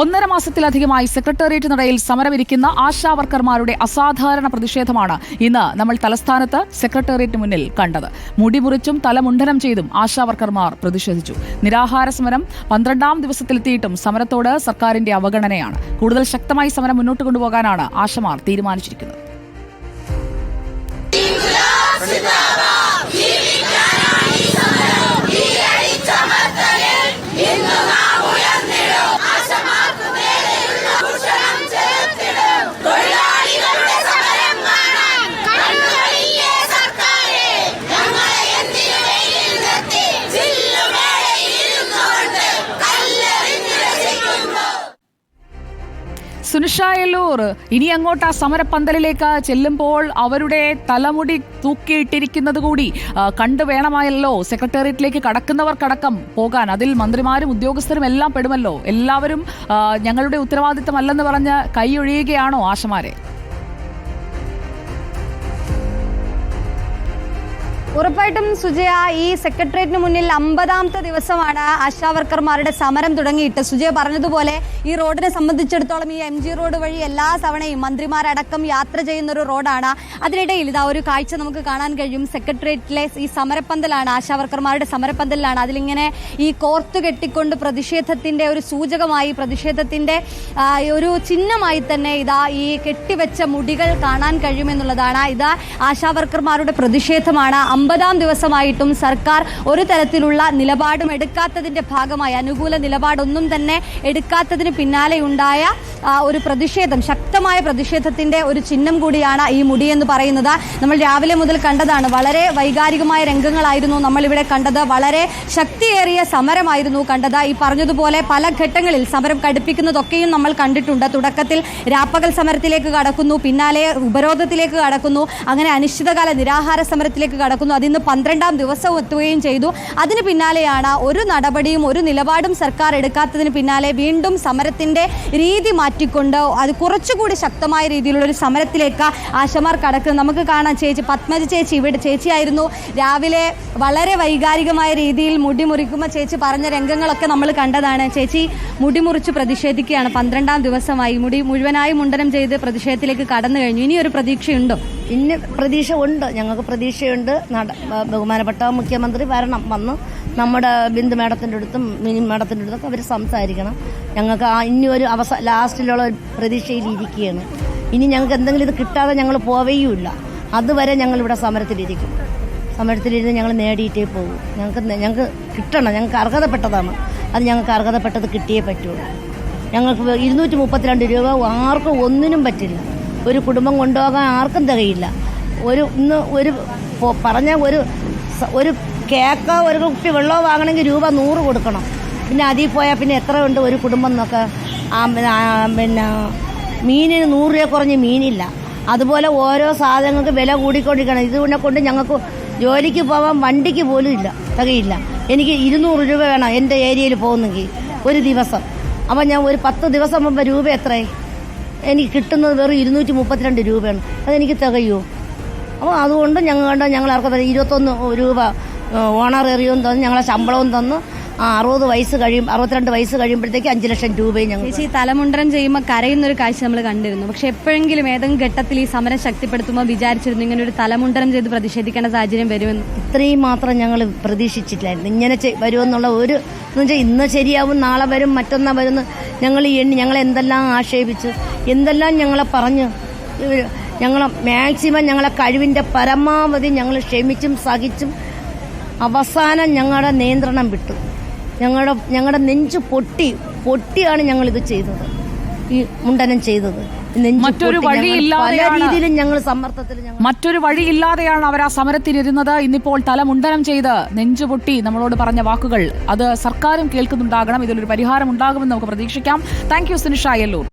ഒന്നര മാസത്തിലധികമായി സെക്രട്ടേറിയറ്റ് നടയിൽ സമരമിരിക്കുന്ന ആശാ വർക്കർമാരുടെ അസാധാരണ പ്രതിഷേധമാണ് ഇന്ന് നമ്മൾ തലസ്ഥാനത്ത് സെക്രട്ടേറിയറ്റ് മുന്നിൽ കണ്ടത്. മുടിമുറിച്ചും തലമുണ്ടനം ചെയ്തും ആശാ വർക്കർമാർ പ്രതിഷേധിച്ചു. നിരാഹാര സമരം പന്ത്രണ്ടാം ദിവസത്തിലെത്തിയിട്ടും സമരത്തോട് സർക്കാരിന്റെ അവഗണനയാണ്. കൂടുതൽ ശക്തമായി സമരം മുന്നോട്ട് കൊണ്ടുപോകാനാണ് ആശമാർ തീരുമാനിച്ചിരിക്കുന്നത്. സുനിഷായല്ലൂർ ഇനി അങ്ങോട്ട് ആ സമരപ്പന്തലിലേക്ക് ചെല്ലുമ്പോൾ അവരുടെ തലമുടി തൂക്കിയിട്ടിരിക്കുന്നത് കൂടി കണ്ടു വേണമായല്ലോ. സെക്രട്ടേറിയറ്റിലേക്ക് കടക്കുന്നവർക്കടക്കം പോകാൻ അതിൽ മന്ത്രിമാരും ഉദ്യോഗസ്ഥരും എല്ലാം പെടുമല്ലോ. എല്ലാവരും ഞങ്ങളുടെ ഉത്തരവാദിത്തമല്ലെന്ന് പറഞ്ഞ് കൈയൊഴിയുകയാണോ ആശമാരെ? ഉറപ്പായിട്ടും സുജയ ഈ സെക്രട്ടേറിയറ്റിന് മുന്നിൽ അമ്പതാമത്തെ ദിവസമാണ് ആശാവർക്കർമാരുടെ സമരം തുടങ്ങിയിട്ട്. സുജയ പറഞ്ഞതുപോലെ ഈ റോഡിനെ സംബന്ധിച്ചിടത്തോളം ഈ എം ജി റോഡ് വഴി എല്ലാ തവണയും മന്ത്രിമാരടക്കം യാത്ര ചെയ്യുന്ന ഒരു റോഡാണ്. അതിനിടയിൽ ഇതാ ഒരു കാഴ്ച നമുക്ക് കാണാൻ കഴിയും. സെക്രട്ടേറിയറ്റിലെ ഈ സമരപ്പന്തലാണ് ആശാവർക്കർമാരുടെ സമരപ്പന്തലിലാണ് അതിലിങ്ങനെ ഈ കോർത്തു കെട്ടിക്കൊണ്ട് പ്രതിഷേധത്തിന്റെ ഒരു സൂചകമായി പ്രതിഷേധത്തിന്റെ ഒരു ചിഹ്നമായി തന്നെ ഇതാ ഈ കെട്ടിവെച്ച മുടികൾ കാണാൻ കഴിയുമെന്നുള്ളതാണ്. ഇതാ ആശാവർക്കർമാരുടെ പ്രതിഷേധമാണ്. അമ്പതാം ദിവസമായിട്ടും സർക്കാർ ഒരു തരത്തിലുള്ള നിലപാടും എടുക്കാത്തതിന്റെ ഭാഗമായി അനുകൂല നിലപാടൊന്നും തന്നെ എടുക്കാത്തതിന് പിന്നാലെയുണ്ടായ ഒരു പ്രതിഷേധം ശക്തമായ പ്രതിഷേധത്തിന്റെ ഒരു ചിഹ്നം കൂടിയാണ് ഈ മുടി എന്ന് പറയുന്നത്. നമ്മൾ രാവിലെ മുതൽ കണ്ടതാണ് വളരെ വൈകാരികമായ രംഗങ്ങളായിരുന്നു നമ്മൾ ഇവിടെ കണ്ടത്. വളരെ ശക്തിയേറിയ സമരമായിരുന്നു കണ്ടത്. ഈ പറഞ്ഞതുപോലെ പല ഘട്ടങ്ങളിൽ സമരം കടുപ്പിക്കുന്നതൊക്കെയും നമ്മൾ കണ്ടിട്ടുണ്ട്. തുടക്കത്തിൽ രാപ്പകൽ സമരത്തിലേക്ക് കടക്കുന്നു പിന്നാലെ ഉപരോധത്തിലേക്ക് കടക്കുന്നു അങ്ങനെ അനിശ്ചിതകാല നിരാഹാര സമരത്തിലേക്ക് കടക്കുന്നു. അതിന്ന് പന്ത്രണ്ടാം ദിവസവും എത്തുകയും ചെയ്തു. അതിന് പിന്നാലെയാണ് ഒരു നടപടിയും ഒരു നിലപാടും സർക്കാർ എടുക്കാത്തതിന് പിന്നാലെ വീണ്ടും സമരത്തിന്റെ രീതി മാറ്റിക്കൊണ്ട് അത് കുറച്ചുകൂടി ശക്തമായ രീതിയിലുള്ള ഒരു സമരത്തിലേക്ക് ആശമാർ കടക്കുന്നത് നമുക്ക് കാണാം ചേച്ചി പത്മജ ചേച്ചി ഇവിടെ ചേച്ചിയായിരുന്നു. രാവിലെ വളരെ വൈകാരികമായ രീതിയിൽ മുടി മുറിക്കുമ്പോൾ ചേച്ചി പറഞ്ഞ രംഗങ്ങളൊക്കെ നമ്മൾ കണ്ടതാണ്. ചേച്ചി മുടി മുറിച്ച് പ്രതിഷേധിക്കുകയാണ്. പന്ത്രണ്ടാം ദിവസമായി മുടി മുഴുവനായി മുണ്ടനം ചെയ്ത് പ്രതിഷേധത്തിലേക്ക് കടന്നു കഴിഞ്ഞു. ഇനി ഒരു പ്രതീക്ഷയുണ്ടോ? ഇന്ന് പ്രതീക്ഷ ഉണ്ട്. ഞങ്ങൾക്ക് പ്രതീക്ഷയുണ്ട്. ബഹുമാനപ്പെട്ട മുഖ്യമന്ത്രി വരണം വന്ന് നമ്മുടെ ബിന്ദു മേഡത്തിന്റെ അടുത്തും മിനി മേഡത്തിന്റെ അടുത്തൊക്കെ അവർ സംസാരിക്കണം. ഞങ്ങൾക്ക് ആ ഇനി ഒരു അവസ ലാസ്റ്റിലുള്ള ഒരു ഇനി ഞങ്ങൾക്ക് എന്തെങ്കിലും ഇത് കിട്ടാതെ ഞങ്ങൾ പോവുകയുമില്ല അതുവരെ ഞങ്ങൾ ഇവിടെ സമരത്തിലിരിക്കും. സമരത്തിലിരുന്ന് ഞങ്ങൾ നേടിയിട്ടേ പോകും. ഞങ്ങൾക്ക് ഞങ്ങൾക്ക് കിട്ടണം. ഞങ്ങൾക്ക് അർഹതപ്പെട്ടതാണ്. അത് ഞങ്ങൾക്ക് അർഹതപ്പെട്ടത് കിട്ടിയേ പറ്റുള്ളൂ. ഞങ്ങൾക്ക് ഇരുന്നൂറ്റി മുപ്പത്തിരണ്ട് രൂപ ആർക്കും ഒന്നിനും പറ്റില്ല. ഒരു കുടുംബം കൊണ്ടുപോകാൻ ആർക്കും തികയില്ല. ഒരു ഇന്ന് ഒരു പറഞ്ഞ ഒരു ഒരു കേക്കോ ഒരു കുപ്പി വെള്ളമോ വാങ്ങണമെങ്കിൽ രൂപ നൂറ് കൊടുക്കണം. പിന്നെ അതിൽ പോയാൽ പിന്നെ എത്ര ഉണ്ട് ഒരു കുടുംബം എന്നൊക്കെ. പിന്നെ മീനിന് നൂറ് രൂപ കുറഞ്ഞ് മീനില്ല. അതുപോലെ ഓരോ സാധനങ്ങൾക്ക് വില കൂടിക്കൊണ്ടിരിക്കണം ഇതിനെ കൊണ്ട് ഞങ്ങൾക്ക് ജോലിക്ക് പോകാൻ വണ്ടിക്ക് പോലും ഇല്ല തികയില്ല എനിക്ക് ഇരുന്നൂറ് രൂപ വേണം എന്റെ ഏരിയയിൽ പോകുന്നെങ്കിൽ ഒരു ദിവസം. അപ്പം ഞാൻ ഒരു പത്ത് ദിവസം മുമ്പ് രൂപ എത്രയായി? എനിക്ക് കിട്ടുന്നത് വെറും ഇരുന്നൂറ്റി മുപ്പത്തിരണ്ട് രൂപയാണ്. അതെനിക്ക് തികയുമോ അപ്പോൾ അതുകൊണ്ട് ഞങ്ങളുടെ ഞങ്ങൾ ആർക്ക് ഇരുപത്തൊന്ന് രൂപ ഓണറേറിയവും തന്നു ഞങ്ങളെ ശമ്പളവും തന്നു. ആ അറുപത് വയസ്സ് കഴിയും അറുപത്തിരണ്ട് വയസ്സ് കഴിയുമ്പോഴത്തേക്ക് അഞ്ച് ലക്ഷം രൂപയും ഞങ്ങൾ ഈ തലമുണ്ടരം ചെയ്യുമ്പോൾ കരയുന്ന ഒരു കാഴ്ച നമ്മൾ കണ്ടിരുന്നു. പക്ഷെ എപ്പോഴെങ്കിലും ഏതെങ്കിലും ഘട്ടത്തിൽ ഈ സമരം ശക്തിപ്പെടുത്തുമ്പോൾ വിചാരിച്ചിരുന്നു ഇങ്ങനെ ഒരു തലമുണ്ടനം ചെയ്ത് പ്രതിഷേധിക്കേണ്ട സാഹചര്യം വരുമെന്ന്. ഇത്രയും മാത്രം ഞങ്ങൾ പ്രതീക്ഷിച്ചിട്ടില്ലായിരുന്നു. ഇങ്ങനെ വരുമെന്നുള്ള ഒരു എന്ന് വെച്ചാൽ ഇന്ന് ശരിയാവും നാളെ വരും മറ്റന്നാ വരുന്നു ഞങ്ങൾ ഈ എണ്ണി ഞങ്ങളെ എന്തെല്ലാം ആക്ഷേപിച്ചു എന്തെല്ലാം ഞങ്ങളെ പറഞ്ഞു ഞങ്ങൾ ഞങ്ങളെ മാക്സിമം ഞങ്ങളെ കഴിവിന്റെ പരമാവധി ഞങ്ങൾ ക്ഷമിച്ചും സഹിച്ചും അവസാനം ഞങ്ങളുടെ നിയന്ത്രണം വിട്ടു. ഞങ്ങളുടെ ഞങ്ങളുടെ നെഞ്ച് പൊട്ടി പൊട്ടിയാണ് ഞങ്ങൾ ഇത് ചെയ്തത്. ഈ മുണ്ടനം ചെയ്തത്. മറ്റൊരു വഴിയില്ലാതെ രീതിയിലും ഞങ്ങൾ സമ്മർദ്ദത്തിൽ മറ്റൊരു വഴിയില്ലാതെയാണ് അവർ ആ സമരത്തിനിരുന്നത്. ഇന്നിപ്പോൾ തല മുണ്ടനം ചെയ്ത് നെഞ്ചുപൊട്ടി നമ്മളോട് പറഞ്ഞ വാക്കുകൾ അത് സർക്കാരും കേൾക്കുന്നുണ്ടാകണം. ഇതിലൊരു പരിഹാരം ഉണ്ടാകുമെന്ന് നമുക്ക് പ്രതീക്ഷിക്കാം. Thank you Sunisha Ayyallur.